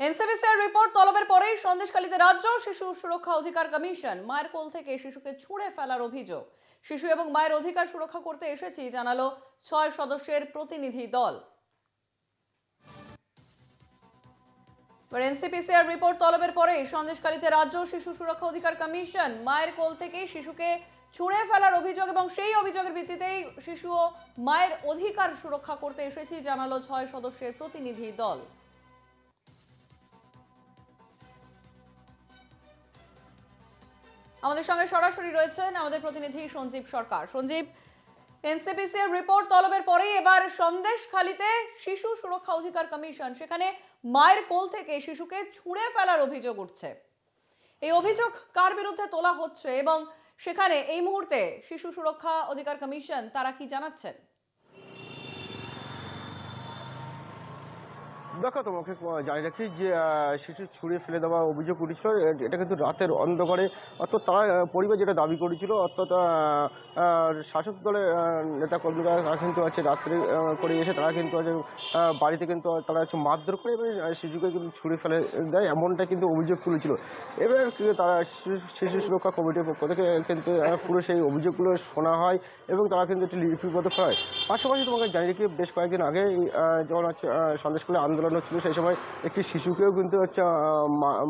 এনসিবিসির report তলবের পরেই সন্দেশখালীতে রাজ্য শিশু সুরক্ষা অধিকার কমিশন, মায়ের কোল থেকে শিশুকে ছুঁড়ে ফেলার অভিযোগ। শিশু এবং মায়ের অধিকার সুরক্ষা করতে এসেছি, জানালো ছয় সদস্যের প্রতিনিধি দল। এনসিপিসিআর রিপোর্ট তলবের পরেই সন্দেশখালীতে রাজ্য শিশু সুরক্ষা অধিকার কমিশন, মায়ের কোল থেকে শিশুকে ছুঁড়ে ফেলার অভিযোগ এবং সেই অভিযোগের ভিত্তিতেই শিশু ও মায়ের অধিকার সুরক্ষা করতে এসেছি, জানালো ছয় সদস্যের প্রতিনিধি দল। আমাদের সঙ্গে সরাসরি রয়েছেন আমাদের প্রতিনিধি সঞ্জীব সরকার। সঞ্জীব এনসিপিসি এর রিপোর্ট তলবের পরেই এবার সন্দেশ খালিতে শিশু সুরক্ষা অধিকার কমিশন, সেখানে মায়ের কোল থেকে শিশুকে ছুঁড়ে ফেলার অভিযোগ উঠছে। এই অভিযোগ কার বিরুদ্ধে তোলা হচ্ছে এবং সেখানে এই মুহূর্তে শিশু সুরক্ষা অধিকার কমিশন তারা কি জানাচ্ছেন? দেখো তোমাকে ক- জানি রাখি যে শিশু ছুঁড়ে ফেলে দেওয়া অভিযোগ উঠেছিল। এটা কিন্তু রাতের অন্ধকারে অর্থাৎ তারা পরিবার যেটা দাবি করেছিল অর্থাৎ শাসক দলের নেতা কর্মীরা তারা কিন্তু আছে রাত্রে করে এসে তারা কিন্তু আছে বাড়িতে কিন্তু তারা হচ্ছে মারধর করে এবং শিশুকে কিন্তু ছুঁড়ে ফেলে দেয় এমনটা কিন্তু অভিযোগ তুলেছিল। এবার তারা শিশু- সুরক্ষা কমিটির পক্ষ থেকে কিন্তু পুরো সেই অভিযোগগুলো শোনা হয় এবং তারা কিন্তু একটি লিপিবদ্ধ হয়। পাশাপাশি তোমাকে জানিয়ে রাখি বেশ কয়েকদিন আগে যখন হচ্ছে আহ, সন্দেশকালে আন্দোলন হচ্ছিল সেই সময় একটি শিশুকেও কিন্তু হচ্ছে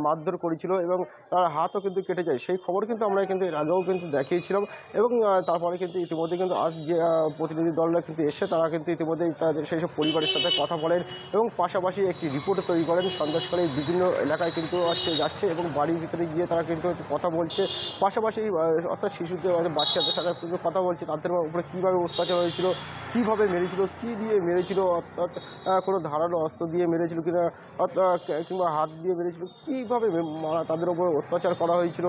মারধর করেছিল এবং তার হাতও কিন্তু কেটে যায়। সেই খবর কিন্তু আমরা কিন্তু এর আগেও কিন্তু দেখিয়েছিলাম এবং তারপরে কিন্তু ইতিমধ্যে কিন্তু আজ যে প্রতিনিধি দলরা কিন্তু এসে তারা কিন্তু ইতিমধ্যে তাদের সেই সব পরিবারের সাথে কথা বলেন এবং পাশাপাশি একটি রিপোর্ট তৈরি করেন। সন্দেশকালের বিভিন্ন এলাকায় কিন্তু হচ্ছে যাচ্ছে এবং বাড়ির ভিতরে গিয়ে তারা কিন্তু কথা বলছে। পাশাপাশি অর্থাৎ শিশুদের বাচ্চাদের সাথে কিন্তু কথা বলছে, তাদের উপরে কীভাবে অত্যাচার হয়েছিল, কীভাবে মেরেছিল, কী দিয়ে মেরেছিল, অর্থাৎ কোনো ধারালো অস্ত্র দিয়ে মেরেছিল কিনা কিংবা হাত দিয়ে মেরেছিল, কীভাবে তাদের ওপর অত্যাচার করা হয়েছিল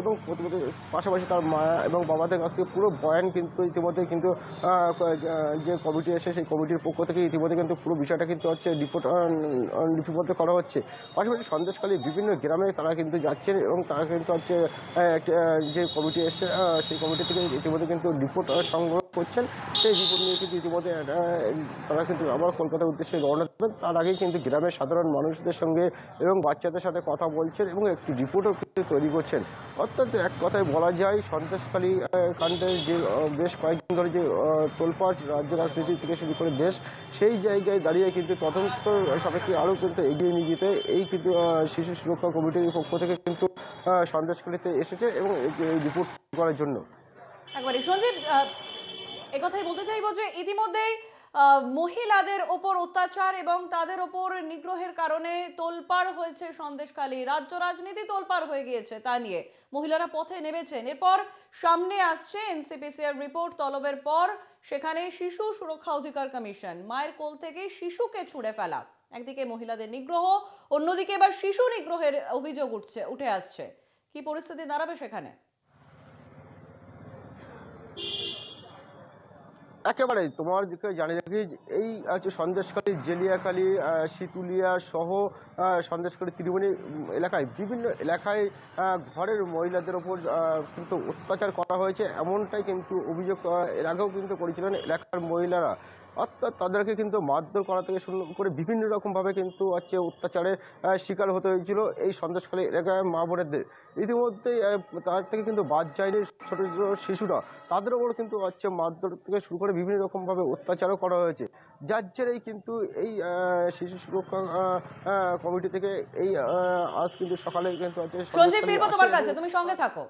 এবং পাশাপাশি তার মা এবং বাবাদের কাছ থেকে পুরো বয়ান কিন্তু ইতিমধ্যে কিন্তু যে কমিটি এসে সেই কমিটির পক্ষ থেকে ইতিমধ্যে কিন্তু পুরো বিষয়টা কিন্তু হচ্ছে রিপোর্ট লিপিবদ্ধ করা হচ্ছে। পাশাপাশি সন্দেশকালী বিভিন্ন গ্রামে তারা কিন্তু যাচ্ছেন এবং তারা কিন্তু হচ্ছে যে কমিটি এসে সেই কমিটি থেকে ইতিমধ্যে কিন্তু রিপোর্ট সংগ্রহ করছেন সেই রিপোর্ট নিয়ে কিন্তু ইতিমধ্যে তারা কিন্তু আবার কলকাতার উদ্দেশ্যে রওনা দেবেন। তার আগেই কিন্তু গ্রামের সাধারণ মানুষদের সঙ্গে এবং বাচ্চাদের সাথে কথা বলছেন এবং একটি রিপোর্টও কিন্তু তৈরি করছেন। অর্থাৎ এক কথায় বলা যায় আহ, কাণ্ডের যে বেশ কয়েকদিন ধরে যে তোলপাট রাজ্য রাজনীতি থেকে শুরু করে দেশ সেই জায়গায় দাঁড়িয়ে কিন্তু তদন্ত সাপেক্ষে আরও কিন্তু এগিয়ে নিয়ে যেতে এই কিন্তু শিশু সুরক্ষা কমিটির পক্ষ থেকে কিন্তু আহ, এসেছে এবং রিপোর্ট করার জন্য। একবারে সঞ্জীব একথাই বলতে চাইব যে ইতিমধ্যেই মহিলাদের ওপর অত্যাচার এবং তাদের ওপর নিগ্রহের কারণে তোলপাড় হয়েছে সন্দেশখালী। রাজ্য রাজনীতি তোলপাড় হয়ে গিয়েছে তা নিয়ে। মহিলারা পথে নেমেছেন। এরপর সামনে আসছে এনসিপিসিআর রিপোর্ট তলবের পর, সেখানে শিশু সুরক্ষা অধিকার কমিশন। মায়ের কোল থেকে শিশুকে ছুঁড়ে ফেলা। একদিকে মহিলাদের নিগ্রহ, অন্যদিকে এবার শিশু নিগ্রহের অভিযোগ উঠছে, উঠে আসছে। কি পরিস্থিতি দাঁড়াবে সেখানে? একেবারে তোমার দিকে জানিয়ে রাখি এই হচ্ছে সন্দেশকালী জেলিয়াখালী শীতুলিয়া সহ আহ, সন্দেশখালী ত্রিবেণী এলাকায় বিভিন্ন এলাকায় ঘরের মহিলাদের ওপর কিন্তু অত্যাচার করা হয়েছে। এমনটাই কিন্তু অভিযোগ এর আগেও কিন্তু করেছিলেন এলাকার মহিলারা। অর্থাৎ তাদেরকে কিন্তু মারধর করা থেকে শুরু করে বিভিন্ন রকমভাবে কিন্তু হচ্ছে অত্যাচারের শিকার হতে হয়েছিল এই সন্দেশখালী এলাকায় মা বোনেদের। ইতিমধ্যেই তার থেকে কিন্তু বাদ যায়নি ছোট ছোট শিশুরা। তাদের ওপর কিন্তু হচ্ছে মারধর থেকে শুরু করে বিভিন্ন রকমভাবে অত্যাচারও করা হয়েছে। যার জেরেই কিন্তু এই শিশু সুরক্ষা কমিটি থেকে এই আজ কিন্তু সকালে কিন্তু হচ্ছে সঞ্জীব ফিরবো তোমার কাছে তুমি সঙ্গে থাকো।